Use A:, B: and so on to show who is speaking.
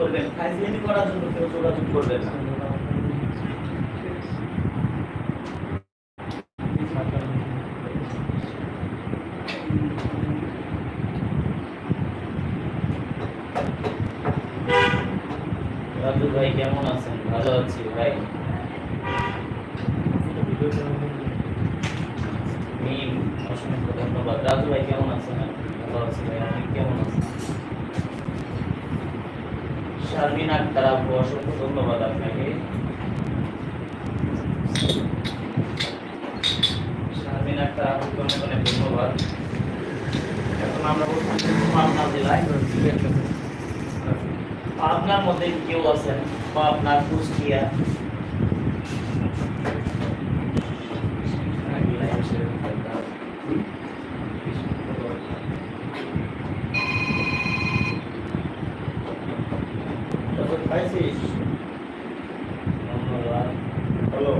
A: করবেন। ফাইজলামি করার জন্য কেউ যোগাযোগ করবেন না। ভাই, কেমন আছেন? ভালো আছি ভাই। ধন্যবাদ। রাজু ভাই, কেমন আছেন? ভালো আছি ভাই, আপনি কেমন আছেন? শারমিন আক্তার আপু অসংখ্য ধন্যবাদ আপনাকে। শারমিন আক্তার আপুকে অনেক অনেক ধন্যবাদ। এখন আমরা পাবনা জেলায়। পাবনার মধ্যে কেউ আছেন বা আপনার কুষ্টিয়া?
B: তারপর খাইছিস
A: ধন্যবাদ
B: হ্যালো